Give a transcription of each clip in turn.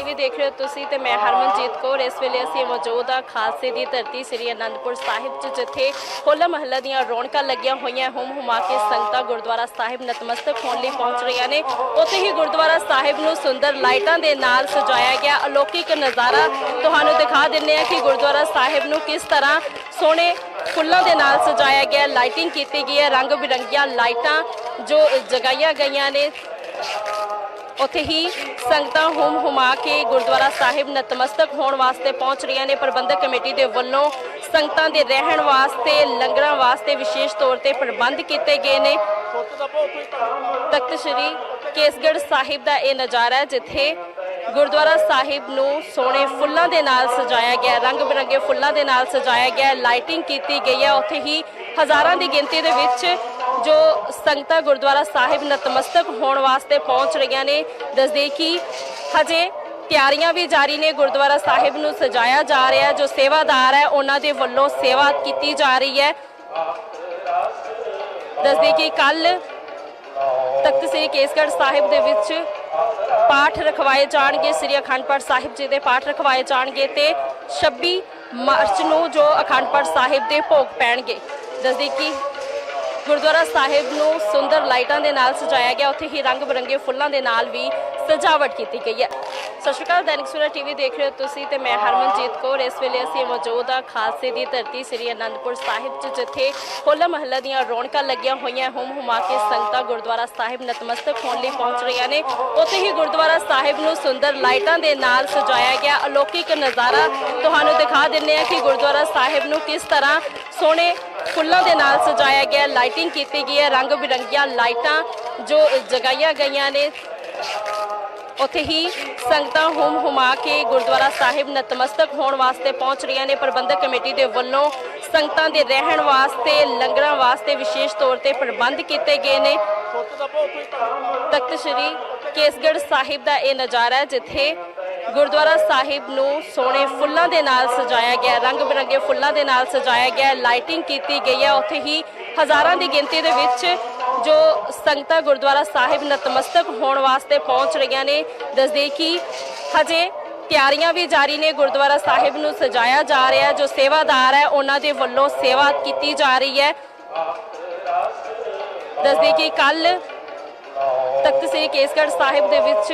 TV ਦੇਖ ਰਹੇ ਹੋ ਤੁਸੀਂ ਤੇ ਮੈਂ ਹਰਮਨਜੀਤ ਕੌਰ। ਇਸ ਵੇਲੇ ਅਸੀਂ ਮੌਜੂਦ ਹਾਂ ਖਾਲਸੇ ਦੀ ਧਰਤੀ, ਸ੍ਰੀ ਅਨੰਦਪੁਰ ਸਾਹਿਬ 'ਚ, ਜਿੱਥੇ ਹੋਲਾ ਮਹੱਲਾ ਦੀਆਂ ਰੌਣਕਾਂ ਲੱਗੀਆਂ ਹੋਈਆਂ ਹੁਮ ਹੁਮਾ ਕੇ ਸੰਗਤਾਂ ਗੁਰਦੁਆਰਾ ਸਾਹਿਬ ਨਤਮਸਤਕ ਹੋਣ ਲਈ ਪਹੁੰਚ ਰਹੀਆਂ ਨੇ। ਉੱਥੇ ਹੀ ਗੁਰਦੁਆਰਾ ਸਾਹਿਬ ਨੂੰ ਸੁੰਦਰ ਲਾਈਟਾਂ ਦੇ ਨਾਲ ਸਜਾਇਆ ਗਿਆ। ਅਲੌਕਿਕ ਨਜ਼ਾਰਾ ਤੁਹਾਨੂੰ ਦਿਖਾ ਦਿੰਨੇ ਆ ਕਿ ਗੁਰਦੁਆਰਾ ਸਾਹਿਬ ਨੂੰ ਕਿਸ ਤਰ੍ਹਾਂ ਸੋਹਣੇ ਫੁੱਲਾਂ ਦੇ ਨਾਲ ਸਜਾਇਆ ਗਿਆ। ਲਾਈਟਿੰਗ ਕੀਤੀ ਗਈ ਹੈ। ਰੰਗ ਬਿਰੰਗੀਆਂ ਲਾਈਟਾਂ ਜੋ ਜਗਾਈਆਂ ਗਈਆਂ ਨੇ। ਉੱਥੇ ਹੀ ਸੰਗਤਾਂ ਹੁਮ ਹੁਮਾ ਕੇ ਗੁਰਦੁਆਰਾ ਸਾਹਿਬ ਨਤਮਸਤਕ ਹੋਣ ਵਾਸਤੇ ਪਹੁੰਚ ਰਹੀਆਂ ਨੇ। ਪ੍ਰਬੰਧਕ ਕਮੇਟੀ ਦੇ ਵੱਲੋਂ ਸੰਗਤਾਂ ਦੇ ਰਹਿਣ ਵਾਸਤੇ, ਲੰਗਰਾਂ ਵਾਸਤੇ ਵਿਸ਼ੇਸ਼ ਤੌਰ ਤੇ ਪ੍ਰਬੰਧ ਕੀਤੇ ਗਏ ਨੇ। ਤਖਤ ਸ੍ਰੀ ਕੇਸਗੜ੍ਹ ਸਾਹਿਬ ਦਾ ਇਹ ਨਜ਼ਾਰਾ ਜਿੱਥੇ ਗੁਰਦੁਆਰਾ ਸਾਹਿਬ ਨੂੰ ਸੋਹਣੇ ਫੁੱਲਾਂ ਦੇ ਨਾਲ ਸਜਾਇਆ ਗਿਆ ਰੰਗ ਬਿਰੰਗੇ ਫੁੱਲਾਂ ਦੇ ਨਾਲ ਸਜਾਇਆ ਗਿਆ, ਲਾਈਟਿੰਗ ਕੀਤੀ ਗਈ ਹੈ। ਉੱਥੇ ਹੀ ਹਜ਼ਾਰਾਂ ਦੀ ਗਿਣਤੀ ਦੇ ਵਿੱਚ ਜੋ ਸੰਗਤਾਂ ਗੁਰਦੁਆਰਾ ਸਾਹਿਬ ਨਤਮਸਤਕ ਹੋਣ ਵਾਸਤੇ ਪਹੁੰਚ ਰਹੀਆਂ ਨੇ, ਦੱਸਦੇ ਕਿ ਹਜੇ ਤਿਆਰੀਆਂ ਵੀ ਜਾਰੀ ਨੇ, ਗੁਰਦੁਆਰਾ ਸਾਹਿਬ ਨੂੰ ਸਜਾਇਆ ਜਾ ਰਿਹਾ ਜੋ ਸੇਵਾਦਾਰ ਹੈ, ਉਹਨਾਂ ਦੇ ਵੱਲੋਂ ਸੇਵਾ ਕੀਤੀ ਜਾ ਰਹੀ ਹੈ। ਦੱਸਦੇ ਕਿ ਕੱਲ ਤਖਤ ਸ੍ਰੀ ਕੇਸਗੜ੍ਹ ਸਾਹਿਬ ਦੇ ਵਿੱਚ ਪਾਠ ਰਖਵਾਏ ਜਾਣਗੇ, ਸ੍ਰੀ ਅਖੰਡ ਪਾਠ ਸਾਹਿਬ ਜੀ ਦੇ ਪਾਠ ਰਖਵਾਏ ਜਾਣਗੇ ਤੇ 26 ਮਾਰਚ ਨੂੰ ਜੋ ਅਖੰਡ ਪਾਠ ਸਾਹਿਬ ਦੇ ਭੋਗ ਪੈਣਗੇ। ਦੱਸਦੇ ਕਿ ਗੁਰਦੁਆਰਾ ਸਾਹਿਬ ਨੂੰ ਸੁੰਦਰ ਲਾਈਟਾਂ ਦੇ ਨਾਲ ਸਜਾਇਆ ਗਿਆ। ਉੱਥੇ ਹੀ ਰੰਗ ਬਰੰਗੇ ਫੁੱਲਾਂ ਦੇ ਨਾਲ ਵੀ ਸਜਾਵਟ ਕੀਤੀ ਗਈ ਹੈ। ਸਤਿ ਸ਼੍ਰੀ ਅਕਾਲ, ਦੈਨਿਕ ਸੂਰਜ ਟੀਵੀ ਦੇਖ ਰਹੇ ਹੋ ਤੁਸੀਂ ਤੇ ਮੈਂ ਹਰਮਨਜੀਤ ਕੌਰ। ਇਸ ਵੇਲੇ ਅਸੀਂ ਮੌਜੂਦ ਹਾਂ ਖਾਲਸੇ ਦੀ ਧਰਤੀ ਸ੍ਰੀ ਅਨੰਦਪੁਰ ਸਾਹਿਬ 'ਚ, ਜਿੱਥੇ ਹੋਲਾ ਮਹੱਲਾ ਦੀਆਂ ਰੌਣਕਾਂ ਲੱਗੀਆਂ ਹੋਈਆਂ ਹੁਮ ਹੁਮਾ ਕੇ ਸੰਗਤਾਂ ਗੁਰਦੁਆਰਾ ਸਾਹਿਬ ਨਤਮਸਤਕ ਹੋਣ ਲਈ ਪਹੁੰਚ ਰਹੀਆਂ ਨੇ। ਉੱਥੇ ਹੀ ਗੁਰਦੁਆਰਾ ਸਾਹਿਬ ਨੂੰ ਸੁੰਦਰ ਲਾਈਟਾਂ ਦੇ ਨਾਲ ਸਜਾਇਆ ਗਿਆ। ਅਲੌਕਿਕ ਨਜ਼ਾਰਾ ਤੁਹਾਨੂੰ ਦਿਖਾ ਦਿੰਨੇ ਆ ਕਿ ਗੁਰਦੁਆਰਾ ਸਾਹਿਬ ਨੂੰ ਕਿਸ ਤਰ੍ਹਾਂ ਸੋਹਣੇ ਫੁੱਲਾਂ ਦੇ ਨਾਲ ਸਜਾਇਆ ਗਿਆ ਲਾਈਟਿੰਗ ਕੀਤੀ ਗਈ ਹੈ, ਰੰਗ ਬਿਰੰਗੀਆਂ ਲਾਈਟਾਂ ਜੋ ਜਗਾਈਆਂ ਗਈਆਂ ਨੇ। ਉੱਥੇ ਹੀ ਸੰਗਤਾਂ ਹੁਮ ਹੁਮਾ ਕੇ ਗੁਰਦੁਆਰਾ ਸਾਹਿਬ ਨਤਮਸਤਕ ਹੋਣ ਵਾਸਤੇ ਪਹੁੰਚ ਰਹੀਆਂ ਨੇ। ਪ੍ਰਬੰਧਕ ਕਮੇਟੀ ਦੇ ਵੱਲੋਂ ਸੰਗਤਾਂ ਦੇ ਰਹਿਣ ਵਾਸਤੇ, ਲੰਗਰਾਂ ਵਾਸਤੇ ਵਿਸ਼ੇਸ਼ ਤੌਰ ਤੇ ਪ੍ਰਬੰਧ ਕੀਤੇ ਗਏ ਨੇ। ਤਖਤ ਸ੍ਰੀ ਕੇਸਗੜ੍ਹ ਸਾਹਿਬ ਦਾ ਇਹ ਨਜ਼ਾਰਾ ਜਿੱਥੇ ਗੁਰਦੁਆਰਾ ਸਾਹਿਬ ਨੂੰ ਸੋਹਣੇ ਫੁੱਲਾਂ ਦੇ ਨਾਲ ਸਜਾਇਆ ਗਿਆ ਰੰਗ ਬਿਰੰਗੇ ਫੁੱਲਾਂ ਦੇ ਨਾਲ ਸਜਾਇਆ ਗਿਆ ਲਾਈਟਿੰਗ ਕੀਤੀ ਗਈ ਹੈ। ਉੱਥੇ ਹੀ ਹਜ਼ਾਰਾਂ ਦੀ ਗਿਣਤੀ ਦੇ ਵਿੱਚ ਜੋ ਸੰਗਤਾਂ ਗੁਰਦੁਆਰਾ ਸਾਹਿਬ ਨਤਮਸਤਕ ਹੋਣ ਵਾਸਤੇ ਪਹੁੰਚ ਰਹੀਆਂ ਨੇ, ਦੱਸਦੇ ਕਿ ਹਜੇ ਤਿਆਰੀਆਂ ਵੀ ਜਾਰੀ ਨੇ, ਗੁਰਦੁਆਰਾ ਸਾਹਿਬ ਨੂੰ ਸਜਾਇਆ ਜਾ ਰਿਹਾ ਜੋ ਸੇਵਾਦਾਰ ਹੈ, ਉਹਨਾਂ ਦੇ ਵੱਲੋਂ ਸੇਵਾ ਕੀਤੀ ਜਾ ਰਹੀ ਹੈ। ਦੱਸਦੇ ਕਿ ਕੱਲ ਤਖਤ ਸ੍ਰੀ ਕੇਸਗੜ੍ਹ ਸਾਹਿਬ ਦੇ ਵਿੱਚ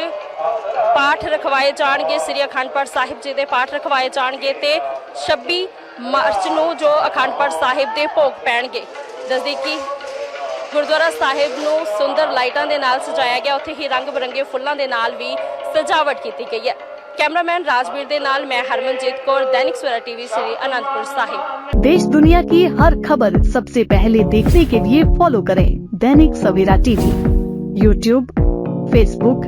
ਪਾਠ ਰਖਵਾਏ ਜਾਣਗੇ ਸ੍ਰੀ ਅਖੰਡ ਪਾਠ ਸਾਹਿਬ ਜੀ ਦੇ ਪਾਠ ਰਖਵਾਏ ਜਾਣਗੇ ਤੇ 26 ਮਾਰਚ ਨੂੰ ਜੋ ਅਖੰਡ ਪਾਠ ਸਾਹਿਬ ਦੇ ਭੋਗ ਪੈਣਗੇ ਦੱਸਦੇ ਕਿ ਗੁਰਦੁਆਰਾ ਸਾਹਿਬ ਨੂੰ ਸੁੰਦਰ ਲਾਈਟਾਂ ਦੇ ਨਾਲ ਸਜਾਇਆ ਗਿਆ ਉੱਥੇ ਹੀ ਰੰਗ ਬਿਰੰਗੇ ਫੁੱਲਾਂ ਦੇ ਨਾਲ ਵੀ ਸਜਾਵਟ ਕੀਤੀ ਗਈ ਹੈ ਕੈਮਰਾਮੈਨ ਰਾਜਵੀਰ ਦੇ ਨਾਲ ਮੈਂ ਹਰਮਨਜੀਤ ਕੌਰ ਦੈਨਿਕ ਸਵੇਰਾ ਟੀਵੀ ਸ੍ਰੀ ਅਨੰਦਪੁਰ ਸਾਹਿਬ देश दुनिया की हर खबर सबसे पहले देखने के लिए फॉलो करें Dainik Savera TV YouTube Facebook